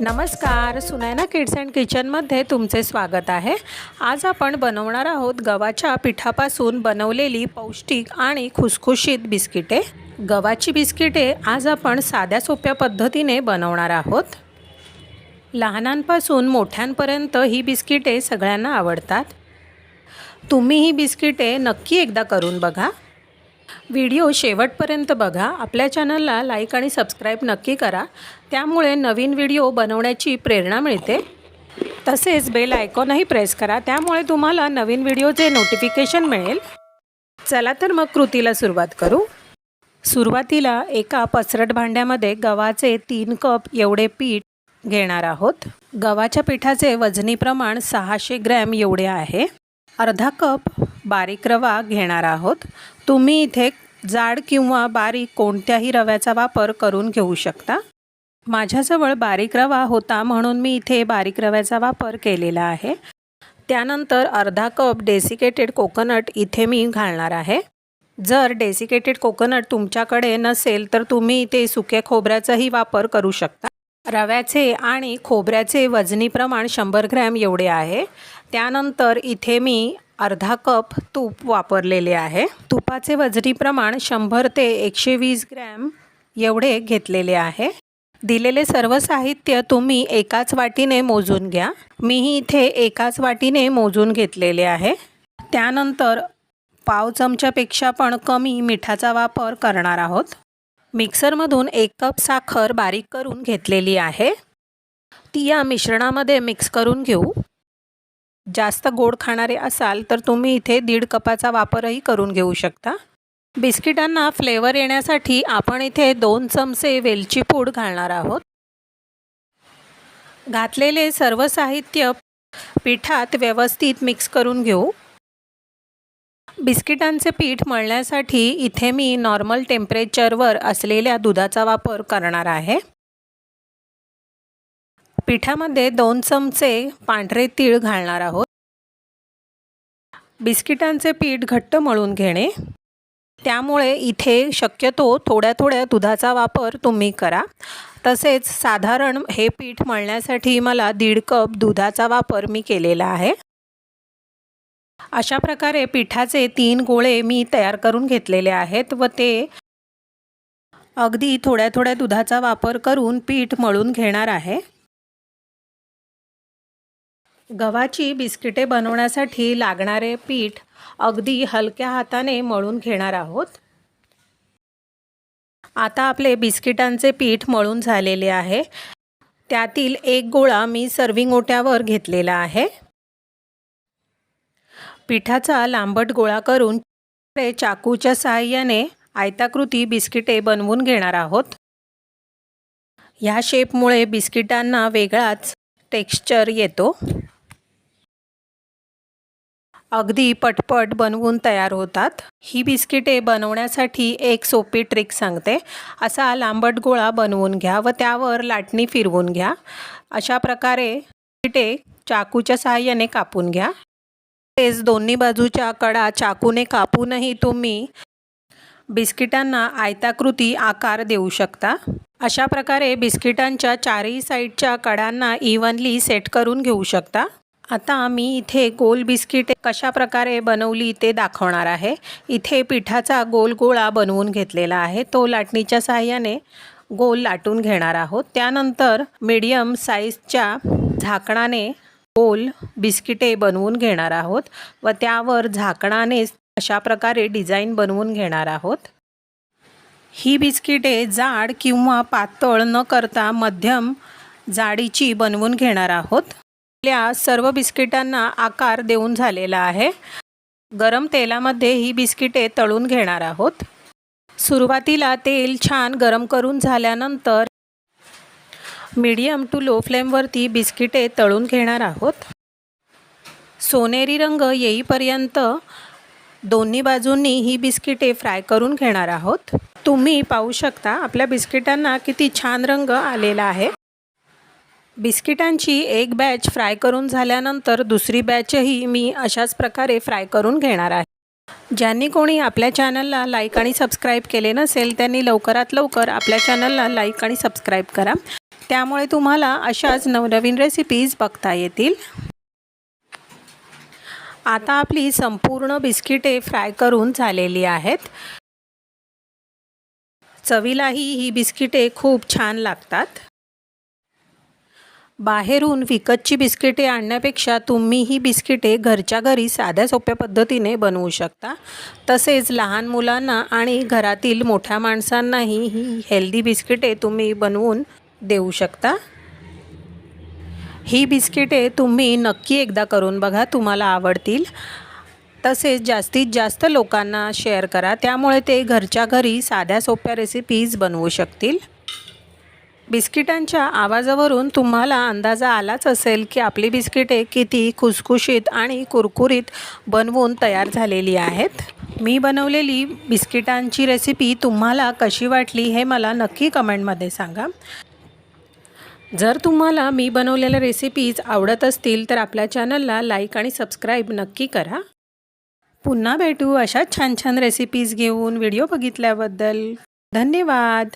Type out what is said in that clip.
नमस्कार Sunaina kids and किचनमध्ये तुमचे स्वागत आहे. आज आपण बनवणार आहोत गव्हाच्या पिठापासून बनवलेली पौष्टिक आणि खुसखुशीत बिस्किटे. गव्हाची बिस्किटे आज आपण साध्या सोप्या पद्धतीने बनवणार आहोत. लहानांपासून मोठ्यांपर्यंत ही बिस्किटे सगळ्यांना आवडतात. तुम्ही ही बिस्किटे नक्की एकदा करून बघा. व्हिडिओ शेवटपर्यंत बघा. आपल्या चॅनलला लाईक आणि सबस्क्राईब नक्की करा. त्यामुळे नवीन व्हिडिओ बनवण्याची प्रेरणा मिळते. तसेच बेल आयकॉनही प्रेस करा. त्यामुळे तुम्हाला नवीन व्हिडिओचे नोटिफिकेशन मिळेल. चला तर मग कृतीला सुरुवात करू. सुरुवातीला एका पसरट भांड्यामध्ये गव्हाचे तीन कप एवढे पीठ घेणार आहोत. गव्हाच्या पिठाचे वजनी प्रमाण सहाशे ग्रॅम एवढे आहे. अर्धा कप बारीक रवा घेणार आहोत. तुम्ही इथे जाड किंवा बारीक कोणत्याही रव्याचा वापर करून घेऊ शकता. माझ्याजवळ बारीक रवा होता म्हणून मी इथे बारीक रव्याचा वापर केलेला आहे. त्यानंतर अर्धा कप डेसिकेटेड कोकोनट इथे मी घालणार आहे. जर डेसिकेटेड कोकोनट तुमच्याकडे नसेल तर तुम्ही इथे सुक्या खोबऱ्याचाही वापर करू शकता. रव्याचे आणि खोबऱ्याचे वजनी प्रमाण शंभर ग्रॅम एवढे आहे. त्यानंतर इथे मी अर्धा कप तूप वापरलेले आहे. तुपाचे वजनी प्रमाण शंभर ते एकशे वीस ग्रॅम एवढे घेतलेले आहे. दिलेले सर्व साहित्य तुम्ही एकाच वाटीने मोजून घ्या. मीही इथे एकाच वाटीने मोजून घेतलेले आहे. त्यानंतर पाव चमच्यापेक्षा पण कमी मिठाचा वापर करणार आहोत. मिक्सरमधून एक कप साखर बारीक करून घेतलेली आहे. ती या मिश्रणामध्ये मिक्स करून घेऊ. जास्त गोड खाणारे असाल तर तुम्ही इथे दीड कपाचा वापरही करून घेऊ शकता. बिस्किटांना फ्लेवर येण्यासाठी आपण इथे दोन चमचे वेलची पूड घालणार आहोत. घातलेले सर्व साहित्य पिठात व्यवस्थित मिक्स करून घेऊ. बिस्किटांचे पीठ मळण्यासाठी इथे मी नॉर्मल टेम्परेचरवर असलेल्या दुधाचा वापर करणार आहे. पिठामध्ये दोन चमचे पांढरे तीळ घालणार आहोत. बिस्किटांचे पीठ घट्ट मळून घेणे. त्यामुळे इथे शक्यतो थोड्या थोड्या दुधाचा वापर तुम्ही करा. तसेच साधारण हे पीठ मळण्यासाठी मला दीड कप दुधाचा वापर मी केलेला आहे. अशा प्रकारे पिठाचे तीन गोळे मी तयार करून घेतलेले आहेत व ते अगदी थोड्या थोड्या दुधाचा वापर करून पीठ मळून घेणार आहे. गव्हाची बिस्किटे बनवण्यासाठी लागणारे पीठ अगदी हलक्या हाताने मळून घेणार आहोत. आता आपले बिस्किटांचे पीठ मळून झालेले आहे. त्यातील एक गोळा मी सर्विंग ओट्यावर घेतलेला आहे. पिठाचा लांबट गोळा करून चाकूच्या सहाय्याने आयताकृती बिस्किटे बनवून घेणार आहोत. ह्या शेपमुळे बिस्किटांना वेगळाच टेक्स्चर येतो. अगदी पटपट बनवून तयार होतात. ही बिस्किटे बनवण्यासाठी एक सोपी ट्रिक सांगते. असा लांबट गोळा बनवून घ्या व त्यावर लाटणी फिरवून घ्या. अशा प्रकारे बिस्किटे चाकूच्या सहाय्याने कापून घ्या. तेच दोन्ही बाजूच्या कडा चाकूने कापूनही तुम्ही बिस्किटांना आयताकृती आकार देऊ शकता. अशा प्रकारे बिस्किटांच्या चारही साईडच्या कडांना इव्हनली सेट करून घेऊ शकता. आता मी इथे गोल बिस्किटे कशा प्रकारे बनवली ते दाखवणार आहे. इथे पिठाचा गोल गोळा बनवून घेतलेला आहे. तो लाटणीच्या साहाय्याने गोल लाटून घेणार आहोत. त्यानंतर मीडियम साईजच्या झाकणाने गोल बिस्किटे बनवून घेणार आहोत व त्यावर झाकणाने अशा प्रकारे डिझाईन बनवून घेणार आहोत. ही बिस्किटे जाड किंवा पातळ न करता मध्यम जाडीची बनवून घेणार आहोत. आपल्या सर्व बिस्किटांना आकार देऊन झालेला आहे. गरम तेलामध्ये ही बिस्किटे तळून घेणार आहोत. सुरुवातीला तेल छान गरम करून झाल्यानंतर मीडियम टू लो फ्लेमवरती बिस्किटे तळून घेणार आहोत. सोनेरी रंग येईपर्यंत दोन्ही बाजूंनी ही बिस्किटे फ्राय करून घेणार आहोत. तुम्ही पाहू शकता आपल्या बिस्किटांना किती छान रंग आलेला आहे. बिस्किटांची एक बॅच फ्राय करून झाल्यानंतर दुसरी बॅचही मी अशाच प्रकारे फ्राय करून घेणार आहे. ज्यांनी कोणी आपल्या चॅनलला लाईक आणि सबस्क्राईब केले नसेल त्यांनी लवकरात लवकर आपल्या चॅनलला लाईक आणि सबस्क्राईब करा. त्यामुळे तुम्हाला अशाच नवनवीन रेसिपीज बघता येतील. आता आपली संपूर्ण बिस्किटे फ्राय करून झालेली आहेत. चवीलाही ही बिस्किटे खूप छान लागतात. बाहेरून विकतची बिस्किटे आणण्यापेक्षा तुम्ही ही बिस्किटे घरच्या घरी साध्या सोप्या पद्धतीने बनवू शकता. तसेच लहान मुलांना आणि घरातील मोठ्या माणसांनाही ही हेल्दी बिस्किटे तुम्ही बनवून देऊ शकता. ही बिस्किटे तुम्ही नक्की एकदा करून बघा तुम्हाला आवडतील. तसेच जास्तीत जास्त लोकांना शेअर करा त्यामुळे ते घरच्या घरी साध्या सोप्या रेसिपीज बनवू शकतील. बिस्किटांच्या आवाजावरून तुम्हाला अंदाजा आलाच असेल की आपली बिस्किटे किती खुसखुशीत आणि कुरकुरीत बनवून तयार झालेली आहेत. मी बनवलेली बिस्किटांची रेसिपी तुम्हाला कशी वाटली हे मला नक्की कमेंटमध्ये सांगा. जर तुम्हाला मी बनवलेल्या रेसिपीज आवडत असतील तर आपल्या चॅनलला लाईक आणि सबस्क्राईब नक्की करा. पुन्हा भेटू अशा छान छान रेसिपीज घेऊन व्हिडिओ बघितल्याबद्दल. धन्यवाद.